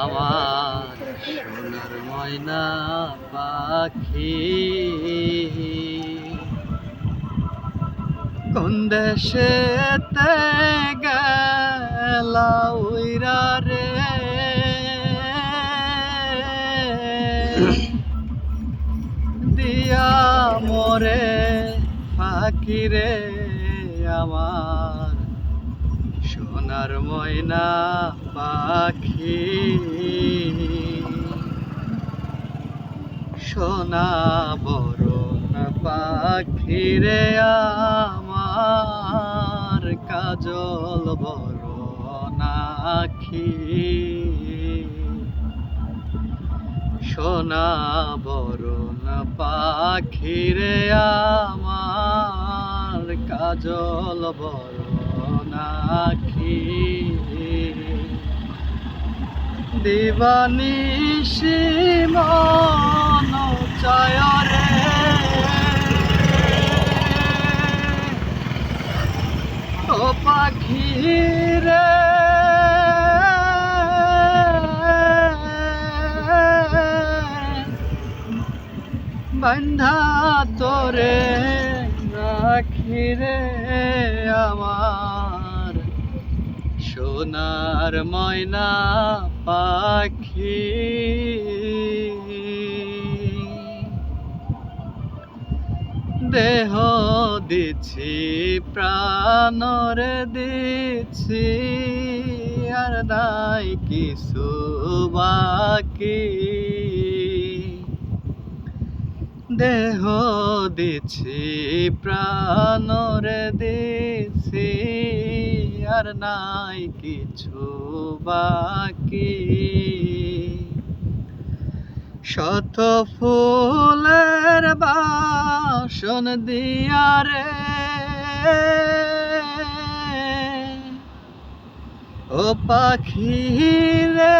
আমার সোনার ময়না পাখি। কোন দেশেতে গেলা উইরা রে? দিয়া মরে ফাঁকি রে আমার। সোনার ময়না পাখি। সোনা বরণ পাখি রে আমার কাজল বরণ আখি। সোনা বরণ পাখি রে আমার কাজল বরণ আখি দিবানিশি মন চায় রে। ও পাখি রে। বন্ধা তোরে রাখি রে আমার। সোনার ময়না পাখি। দেহ দিছি প্রাণরে দিছি, আর নাই কিছু বাকি। দেহ দিছি প্রাণরে দিছি আর নাই কিছু বাকি। শত ফুলের বাসন দিয়া রে। ও পাখি রে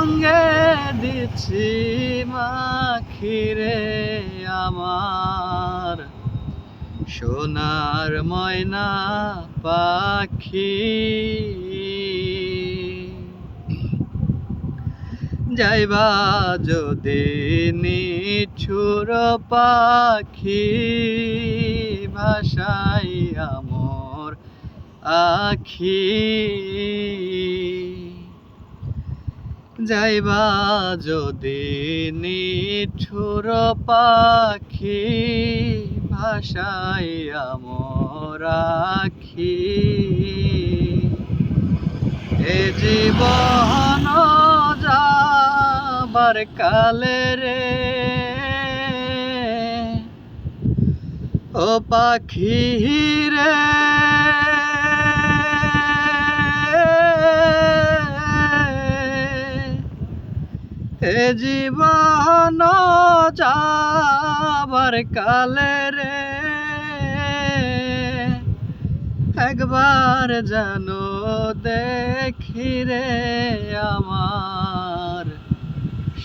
অঙ্গে দিচ্ছি মাখিরে আমার। সোনার ময়না পাখি। যাইবা যদি নিঠুর পাখি ভাষাই আমার আখি। যাইবা যদি নিঠুর পাখি ভাষাই আমর এ জীবন যাবার কালে রে ও পাখি রে এ জীবন যাবার কালে রে। একবার জানো দেখি রে আমার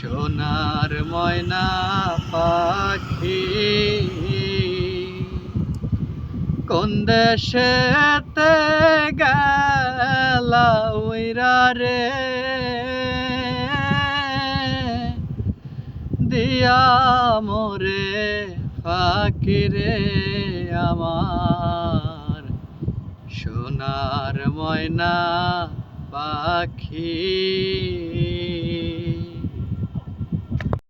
সোনার ময়না পাখি। কোন দেশেতে গেলা রে? দিয়া মোরে ফাকিরে আমার। সোনার ময়না পাখি।